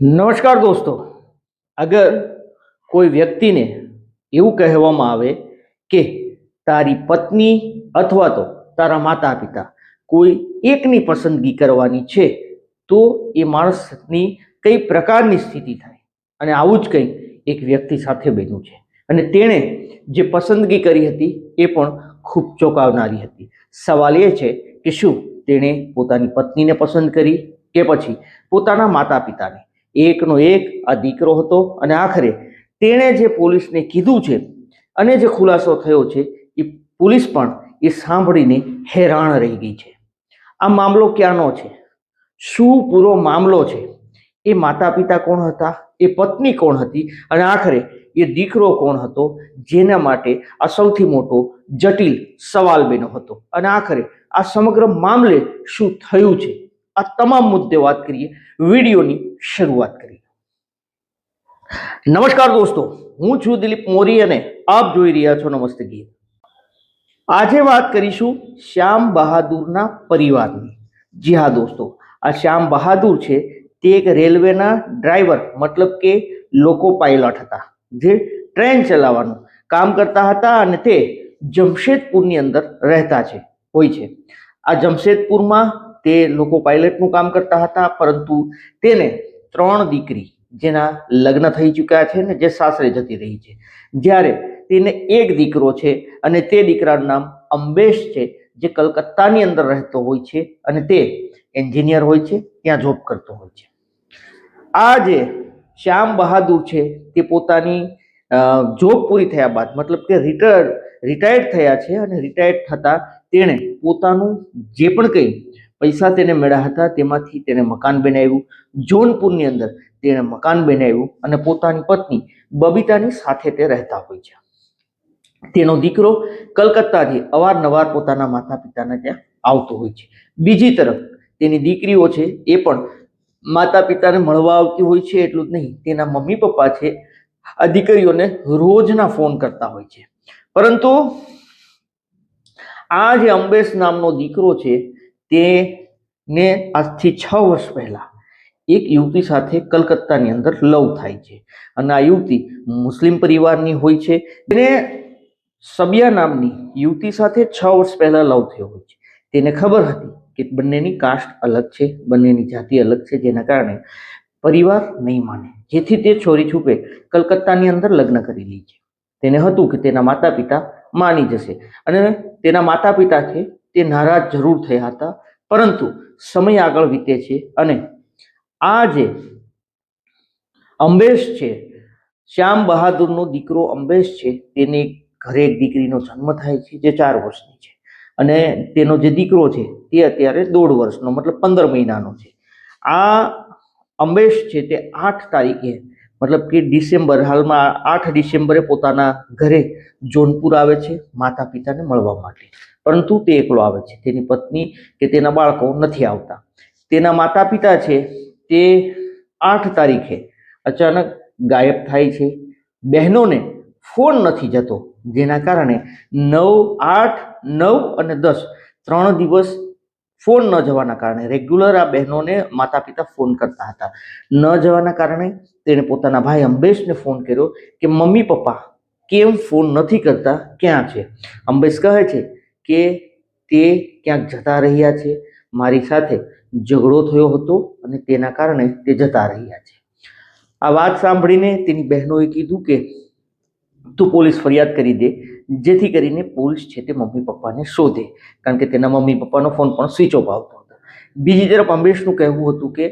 નમસ્કાર દોસ્તો. અગર કોઈ વ્યક્તિને એવું કહેવામાં આવે કે તારી પત્ની અથવા તો તારા માતા પિતા કોઈ એકની પસંદગી કરવાની છે, તો એ માણસની કઈ પ્રકારની સ્થિતિ થાય? અને આવું જ કંઈ એક વ્યક્તિ સાથે બન્યું છે. અને તેણે જે પસંદગી કરી હતી એ પણ ખૂબ ચોંકાવનારી હતી. સવાલ એ છે કે શું તેણે પોતાની પત્નીને પસંદ કરી કે પછી પોતાના માતા પિતાને એકનો એક, આ દીકરો હતો અને આખરે તેણે જે પોલીસને કીધું છે અને જે ખુલાસો થયો છે, એ પોલીસ પણ એ સાંભળીને હેરાન રહી ગઈ છે. આ મામલો ક્યાંનો છે? શું પૂરો મામલો છે? એ માતા પિતા કોણ હતા? એ પત્ની કોણ હતી? અને આખરે એ દીકરો કોણ હતો? જેના માટે આ સૌથી મોટો જટિલ સવાલ બન્યો હતો. અને આખરે આ સમગ્ર મામલે શું થયું છે? આ તમામ મુદ્દે વાત કરીએ, વિડીયોની શરૂઆત કરીએ. નમસ્કાર દોસ્તો, હું છું દિલીપ મોરી અને આપ જોઈ રહ્યા છો નમસ્તે ગીત. આજે વાત કરીશું શ્યામ બહાદુરના પરિવારની. જી હા દોસ્તો, આ શ્યામ બહાદુર છે, તે એક રેલવેના ડ્રાઈવર, મતલબ કે લોકો પાયલટ હતા, જે ટ્રેન ચલાવવાનું કામ કરતા હતા અને તે જમશેદપુરની અંદર રહેતા છે, હોય છે. આ જમશેદપુરમાં તે લોકો પાયલટનું કામ કરતા હતા, પરંતુ તેને ત્રણ દીકરી જેના લગ્ન થઈ ચૂક્યા છે ને જે સાસરે જતી રહી છે. જ્યારે તેને એક દીકરો છે અને તે દીકરાનું નામ અંબેશ છે, જે કલકત્તાની અંદર રહેતો હોય છે અને તે એન્જિનિયર હોય છે, ત્યાં જોબ કરતો હોય છે. આ જે શ્યામ બહાદુર છે, તે પોતાની જોબ પૂરી થયા બાદ, મતલબ કે રિટાયર્ડ રિટાયર્ડ થયા છે અને રિટાયર્ડ થતાં તેણે પોતાનું જે પણ કંઈ પૈસા તેને મળ્યા હતા, તેમાંથી તેને મકાન બનાવ્યું. જોનપુરની અંદર તેણે મકાન બનાવ્યું અને પોતાની પત્ની બબીતાની સાથે તે રહેતા હોય છે. તેનો દીકરો કલકત્તાથી અવારનવાર પોતાના માતા પિતાને ત્યાં આવતો હોય છે. બીજી તરફ તેની દીકરીઓ છે, એ પણ માતા પિતાને મળવા આવતી હોય છે એટલું જ નહીં, તેના મમ્મી પપ્પા છે, આ દીકરીઓને રોજના ફોન કરતા હોય છે. પરંતુ આ જે અંબેશ નામનો દીકરો છે તેને આજથી છ વર્ષ પહેલાં એક યુવતી સાથે કલકત્તાની અંદર લવ થાય છે. અને આ યુવતી મુસ્લિમ પરિવારની હોય છે. તેને સબિયા નામની યુવતી સાથે છ વર્ષ પહેલાં લવ થયો હોય છે. તેને ખબર હતી કે બંનેની કાસ્ટ અલગ છે, બંનેની જાતિ અલગ છે, જેના કારણે પરિવાર નહીં માને. જેથી તે છોરી છૂપે કલકત્તાની અંદર લગ્ન કરી લે છે. તેને હતું કે તેના માતા પિતા માની જશે. અને તેના માતા પિતા છે તે નારાજ જરૂર થયા હતા. પરંતુ સમય આગળ વીતે છે અને આ જે અંબેશ છે, શ્યામ બહાદુરનો દીકરો અંબેશ છે, તેને ઘરે એક દીકરીનો જન્મ થાય છે જે ચાર વર્ષની છે. અને તેનો જે દીકરો છે તે અત્યારે દોઢ વર્ષનો, મતલબ પંદર મહિનાનો છે. આ અંબેશ છે તે આઠ તારીખે, મતલબ કે ડિસેમ્બર, હાલમાં આઠ ડિસેમ્બરે પોતાના ઘરે જોનપુર આવે છે માતા પિતાને મળવા માટે. પરંતુ તે એકલો આવે છે. તેની પત્ની કે તેના બાળકો નથી આવતા. તેના માતા પિતા છે તે આઠ તારીખે અચાનક ગાયબ થાય છે. બહેનોને ફોન નથી જતો, જેના કારણે નવ, આઠ, નવ અને દસ ત્રણ દિવસ ફોન ન જવાના કારણે રેગ્યુલર આ બહેનોને માતા પિતા ફોન કરતા હતા. ન જવાના કારણે તેણે પોતાના ભાઈ અંબેશને ફોન કર્યો કે, મમ્મી પપ્પા, કેમ ફોન નથી કરતા? ક્યાં છે? અંબેશ કહે છે કે તે ક્યાંક જતા રહ્યા છે. મારી સાથે ઝઘડો થયો હતો અને તેના કારણે તે જતા રહ્યા છે. આ વાત સાંભળીને તેની બહેનોએ કીધું કે, તું પોલીસ ફરિયાદ કરી દે, જેથી કરીને પોલીસ છે તે મમ્મી પપ્પાને શોધે. કારણ કે તેના મમ્મી પપ્પાનો ફોન પણ સ્વિચ ઓફ આવતો હતો. બીજી તરફ અંબેશનું કહેવું હતું કે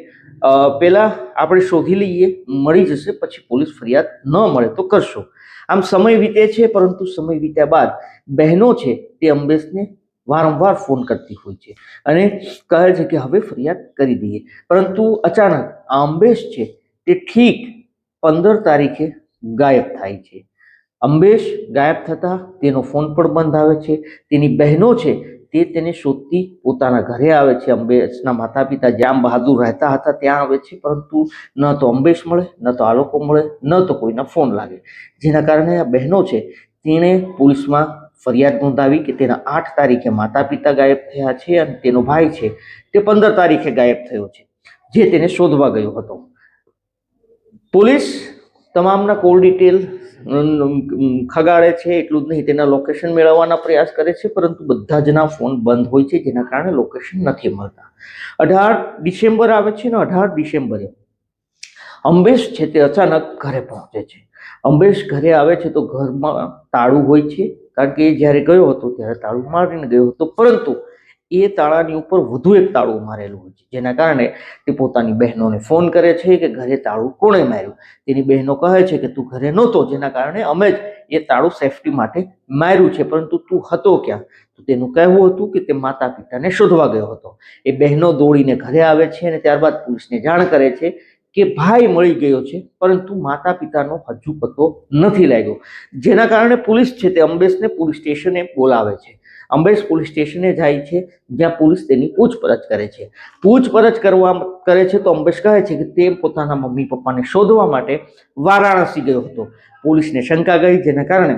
પહેલાં આપણે શોધી લઈએ, મળી જશે, પછી પોલીસ ફરિયાદ ન મળે તો કરશો. આમ સમય વીતે છે, પરંતુ સમય વીત્યા બાદ બહેનો છે તે અંબેશને વારંવાર ફોન કરતી હોય છે અને કહે છે કે હવે ફરિયાદ કરી દઈએ. પરંતુ અચાનક આ અંબેશ છે તે ઠીક પંદર તારીખે ગાયબ થાય છે. અંબેશ ગાયબ થતાં તેનો ફોન પણ બંધ આવે છે. તેની બહેનો છે તે તેને શોધતી પોતાના ઘરે આવે છે. અંબેશના માતા પિતા જ્યાં બહાદુર રહેતા હતા ત્યાં આવે છે. પરંતુ ન તો અંબેશ મળે, ન તો આ લોકો મળે, ન તો કોઈના ફોન લાગે. જેના કારણે આ બહેનો છે, તેણે પોલીસમાં ફરિયાદ નોંધાવી કે તેના આઠ તારીખે માતા પિતા ગાયબ થયા છે અને તેનો ભાઈ છે તે પંદર તારીખે ગાયબ થયો છે, જે તેને શોધવા ગયો હતો. પોલીસ તમામના કોલ ડિટેલ ખગાડે છે એટલું જ નહીં, તેના લોકેશન મેળવવાના પ્રયાસ કરે છે, પરંતુ બધા જના ફોન બંધ હોય છે, જેના કારણે લોકેશન નથી મળતા. અઢાર ડિસેમ્બર આવે છે ને અઢાર ડિસેમ્બરે અંબેશ છે તે અચાનક ઘરે પહોંચે છે. અંબેશ ઘરે આવે છે તો ઘરમાં તાળું હોય છે કારણ કે એ જ્યારે ગયો હતો, ત્યારે તાળું મારીને ગયો હતો. પરંતુ એ તાળાની ઉપર વધુ એક તાળું મારેલું હોય છે. જેના કારણે તે પોતાની બહેનોને ફોન કરે છે કે ઘરે તાળું કોણે માર્યું? તેની બહેનો કહે છે કે, તું ઘરે નહોતો, જેના કારણે અમે જ એ તાળું સેફટી માટે માર્યું છે. પરંતુ તું હતો ક્યાં? તો તેનું કહેવું હતું કે, તે માતા પિતાને શોધવા ગયો હતો. એ બહેનો દોડીને ઘરે આવે છે અને ત્યારબાદ પોલીસને જાણ કરે છે કે ભાઈ મળી ગયો છે, પરંતુ માતા પિતાનો હજુ પતો નથી લાગ્યો. જેના કારણે પોલીસ છે તે અંબેશને પોલીસ સ્ટેશને બોલાવે છે. અંબેશ પોલીસ સ્ટેશને જાય છે, જ્યાં પોલીસ તેની પૂછપરછ કરે છે. પૂછપરછ કરવા કરે છે તો અંબેશ કહે છે કે તે પોતાના મમ્મી પપ્પાને શોધવા માટે વારાણસી ગયો હતો. પોલીસને શંકા ગઈ, જેના કારણે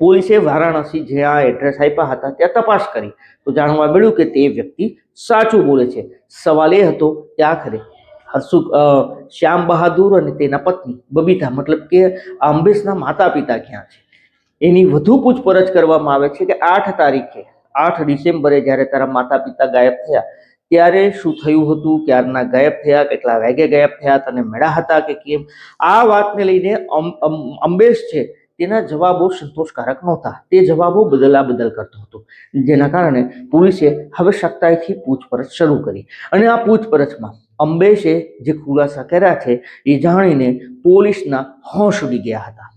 પોલીસે વારાણસી જે આ એડ્રેસ આપ્યા હતા, ત્યાં તપાસ કરી. તો જાણવા મળ્યું કે તે વ્યક્તિ સાચું બોલે છે. સવાલ એ હતો કે આખરે હર્ષુ શ્યામ બહાદુર અને તેના પત્ની બબીતા, મતલબ કે અંબેશના માતા પિતા ક્યાં છે? એની વધુ પૂછપરછ કરવામાં આવે છે કે આઠ તારીખે, આઠ ડિસેમ્બરે જ્યારે તારા માતા પિતા ગાયબ થયા, ત્યારે શું થયું હતું? ક્યારના ગાયબ થયા? કેટલા વાગે ગાયબ થયા? તને મળ્યા હતા કે કેમ? આ વાતને લઈને અંબેશ છે તેના જવાબો સંતોષકારક નહોતા. તે જવાબો બદલા બદલ કરતો હતો. જેના કારણે પોલીસે હવે સખ્તાઈથી પૂછપરછ શરૂ કરી. અને આ પૂછપરછમાં અંબેશે જે ખુલાસા કર્યા છે, એ જાણીને પોલીસના હોશ ઉડી ગયા હતા.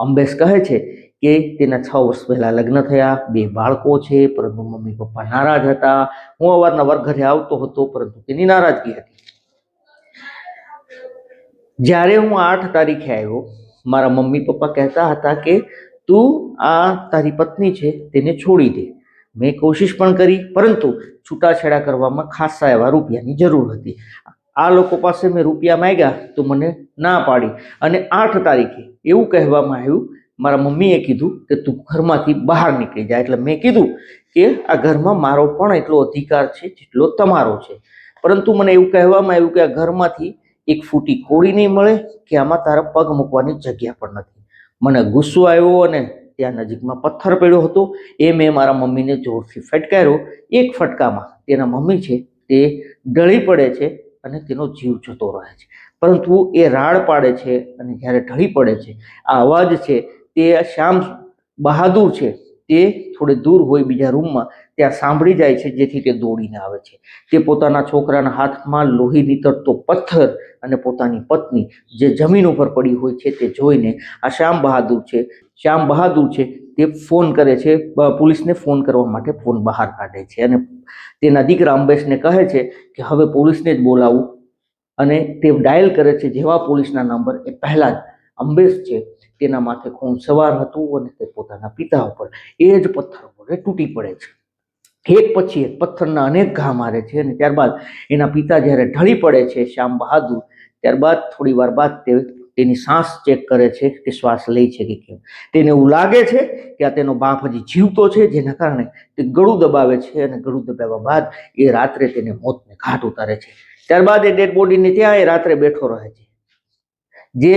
અંબેશ કહે છે કે તેના છ વર્ષ પહેલાં લગ્ન થયા, બે બાળકો છે, પરંતુ મમ્મી પપ્પા નારાજ હતા. હું અવારનવાર ઘરે આવતો હતો, પરંતુ તેની નારાજગી હતી. જ્યારે હું આઠ તારીખે આવ્યો, મારા મમ્મી પપ્પા કહેતા હતા કે, તું આ તારી પત્ની છે, તેને છોડી દે. મેં કોશિશ પણ કરી, પરંતુ છૂટાછેડા કરવામાં ખાસા એવા રૂપિયાની જરૂર હતી. આ લોકો પાસે મેં રૂપિયા માંગ્યા તો મને ના પાડી. અને આઠ તારીખે એવું કહેવામાં આવ્યું, મારા મમ્મીએ કીધું કે તું ઘરમાંથી બહાર નીકળી જા. એટલે મેં કીધું કે આ ઘરમાં મારો પણ એટલો અધિકાર છે જેટલો તમારો છે. પરંતુ મને એવું કહેવામાં આવ્યું કે આ ઘરમાંથી એક ફૂટી કોળી નહીં મળે કે આમાં તારા પગ મૂકવાની જગ્યા પણ નથી. મને ગુસ્સો આવ્યો અને ત્યાં નજીકમાં પથ્થર પડ્યો હતો. એ મેં મારા મમ્મીને જોરથી ફટકાર્યો. એક ફટકામાં તેના મમ્મી છે તે ઢળી પડે છે અને તેનો જીવ જતો રહે છે. પરંતુ એ રાડ પાડે છે અને જ્યારે ઢળી પડે છે, આ અવાજ છે તે શ્યામ બહાદુર છે. તે થોડે દૂર હોય બીજા રૂમમાં, ત્યાં સાંભળી જાય છે, જેથી તે દોડીને આવે છે. તે પોતાના છોકરાના હાથમાં લોહી નીતરતો પથ્થર અને પોતાની પત્ની જે જમીન ઉપર પડી હોય છે તે જોઈને આ શ્યામ બહાદુર છે. શ્યામ બહાદુર છે, તે ફોન કરે છે પોલીસને ફોન કરવા માટે ફોન બહાર કાઢે છે અને તેના દીકરા અંબેશને કહે છે કે હવે પોલીસને જ બોલાવું. અને તે ડાયલ કરે છે, જેવા પોલીસના નંબર એ પહેલાં જ અંબેશ છે, તેના માથે ખૂન સવાર હતું અને તે પોતાના પિતા ઉપર એ જ પથ્થર ઉપર તૂટી પડે છે. એક પછી એક પથ્થરના અનેક ઘા મારે છે અને ત્યારબાદ એના પિતા જ્યારે ઢળી પડે છે શ્યામ બહાદુર, ત્યારબાદ થોડી વાર બાદ તે તેની શ્વાસ ચેક કરે છે કે શ્વાસ લે છે કે કેમ. તેને એવું લાગે છે કે આ તેનો બાપ હજી જીવતો છે, જેના કારણે તે ગળું દબાવે છે અને ગળું દબાવ્યા બાદ એ રાત્રે તેને મોતને ઘાટ ઉતારે છે. ત્યારબાદ એ ડેડ બોડીને ત્યાં એ રાત્રે બેઠો રહે છે. જે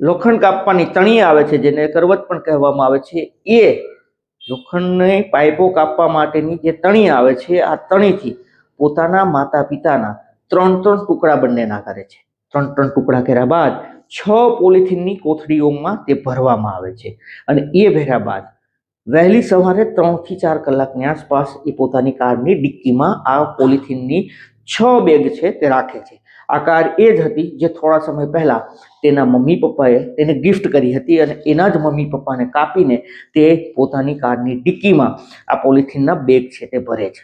લોખંડ કાપવાની તણી આવે છે, જેને કરવત પણ કહેવામાં આવે છે, એ લોખંડની પાઇપો કાપવા માટેની જે તણી આવે છે, આ તણીથી પોતાના માતા પિતાના ત્રણ ત્રણ ટુકડા બંનેના કરે છે. ત્રણ ત્રણ ટુકડા કર્યા બાદ છ પોલિથીનની કોથળીઓમાં તે ભરવામાં આવે છે. અને એ ભર્યા બાદ વહેલી સવારે ત્રણથી ચાર કલાકની આસપાસ એ પોતાની કારની ડિક્કીમાં આ પોલિથીનની છ બેગ છે તે રાખે છે. આ કાર એ જ હતી જે થોડા સમય પહેલાં તેના મમ્મી પપ્પાએ તેને ગિફ્ટ કરી હતી અને એના જ મમ્મી પપ્પાને કાપીને તે પોતાની કારની ડિક્કીમાં આ પોલિથીનના બેગ છે તે ભરે છે.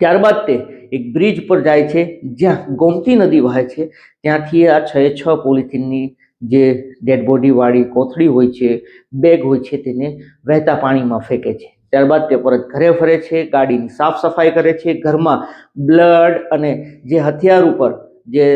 ત્યારબાદ તે એક બ્રિજ પર જાય છે, જ્યાં ગોમતી નદી વહે છે. ત્યાંથી આ છ છ પોલિથીનની જે ડેડ બોડીવાળી કોથળી હોય છે, બેગ હોય છે, તેને વહેતા પાણીમાં ફેંકે છે. ત્યારબાદ તે પરત ઘરે ફરે છે, ગાડીની સાફ સફાઈ કરે છે, ઘરમાં બ્લડ અને જે હથિયાર ઉપર જે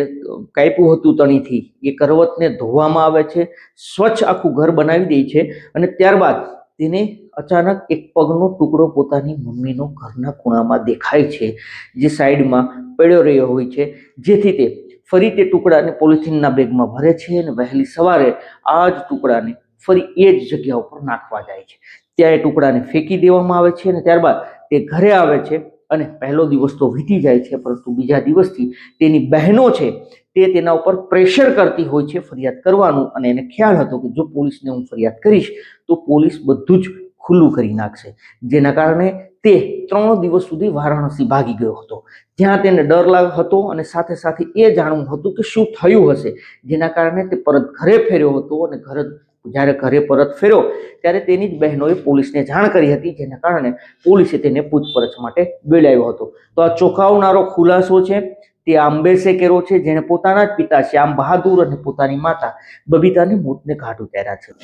કાપ્યું હતું તણીથી, એ કરવતને ધોવામાં આવે છે, સ્વચ્છ આખું ઘર બનાવી દે છે અને ત્યારબાદ તેને અચાનક એક પગનો ટુકડો પોતાની મમ્મીનો ઘરના ખૂણામાં દેખાય છે, જે સાઈડમાં પડ્યો રહ્યો હોય છે, જેથી તે ફરી તે ટુકડાને પોલિથીનના બેગમાં ભરે છે અને વહેલી સવારે આ જ ટુકડાને ફરી એ જ જગ્યા ઉપર નાખવા જાય છે. ત્યાં એ ટુકડાને ફેંકી દેવામાં આવે છે અને ત્યારબાદ તે ઘરે આવે છે અને પહેલો દિવસ તો વીતી જાય છે, પરંતુ બીજા દિવસથી તેની બહેનો છે તે તેના ઉપર પ્રેશર કરતી હોય છે ફરિયાદ કરવાનું અને એને ખ્યાલ હતો કે જો પોલીસને હું ફરિયાદ કરીશ, તો પોલીસ બધું જ ખુલ્લું કરી નાખશે. જેના કારણે તે ત્રણ દિવસ સુધી વારાણસી ભાગી ગયો હતો. જ્યાં તેને ડર લાગ હતો અને સાથે સાથે એ જાણવું હતું કે શું થયું હશે. જેના કારણે તે પરત ઘરે ફેર્યો હતો અને ઘરે જ્યારે ઘરે પરત ફેર્યો, ત્યારે તેની જ બહેનોએ પોલીસને જાણ કરી હતી, જેના કારણે પોલીસે તેને પૂછપરછ માટે બોલાવ્યો હતો. તો આ ચોંકાવનારો ખુલાસો છે. તે આંબે શેકેરો છે, જેણે પોતાના જ પિતા શ્યામ બહાદુર અને પોતાની માતા બબીતાને મોતને ઘાટ ઉતાર્યા છે.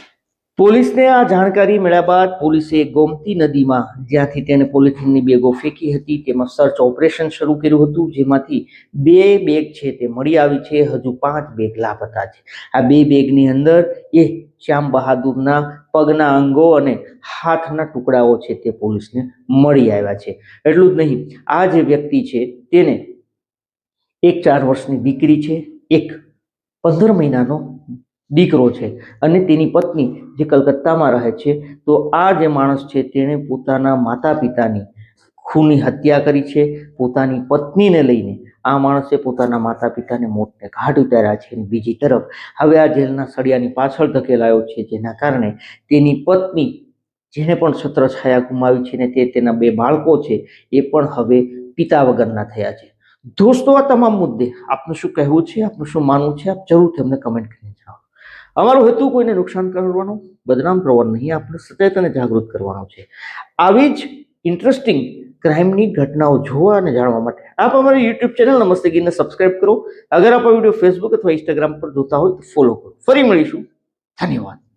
પોલીસને આ જાણકારી મળ્યા બાદ પોલીસે ગોમતી નદીમાં, જ્યાંથી તેને પોલિથીનની બેગો ફેંકી હતી, તેમાં સર્ચ ઓપરેશન શરૂ કર્યું હતું, જેમાંથી બે બેગ છે તે મળી આવી છે, હજુ પાંચ બેગ લાપતા છે. આ બે બેગની અંદર એ શ્યામ બહાદુરના પગના અંગો અને હાથના ટુકડાઓ છે તે પોલીસને મળી આવ્યા છે. એટલું જ નહીં, આ જે વ્યક્તિ છે તેને એક ચાર વર્ષની દીકરી છે, એક પંદર મહિનાનો દીકરો છે અને તેની પત્ની જે કલકત્તામાં રહે છે, તો આ જે માણસ છે તેણે પોતાના માતા પિતાની ખૂની હત્યા કરી છે, પોતાની પત્નીને લઈને આ માણસે પોતાના માતા પિતાને મોતને ઘાટ ઉતાર્યા છે અને બીજી તરફ હવે આ જેલના સળિયાની પાછળ ધકેલાયો છે, જેના કારણે તેની પત્ની જેને પણ છત્ર છાયા ગુમાવી છે ને તે તેના બે બાળકો છે, એ પણ હવે પિતા વગરના થયા છે. દોસ્તો, આ તમામ મુદ્દે આપનું શું કહેવું છે, આપનું શું માનવું છે, આપ જરૂરથી અમને કમેન્ટ કરીને જણાવો. અમારો હેતુ કોઈને નુકસાન કરવાનો, બદનામ કરવાનો નહીં, આપણે સચેત અને જાગૃત કરવાનો છે. આવી જ ઇન્ટરેસ્ટિંગ ક્રાઇમની ઘટનાઓ જોવા અને જાણવા માટે આપ અમારી યુટ્યુબ ચેનલ નમસ્તે ગીરને સબસ્ક્રાઇબ કરો. અગર આપ આ વીડિયો ફેસબુક અથવા ઇન્સ્ટાગ્રામ પર જોતા હોય તો ફોલો કરો. ફરી મળીશું. ધન્યવાદ.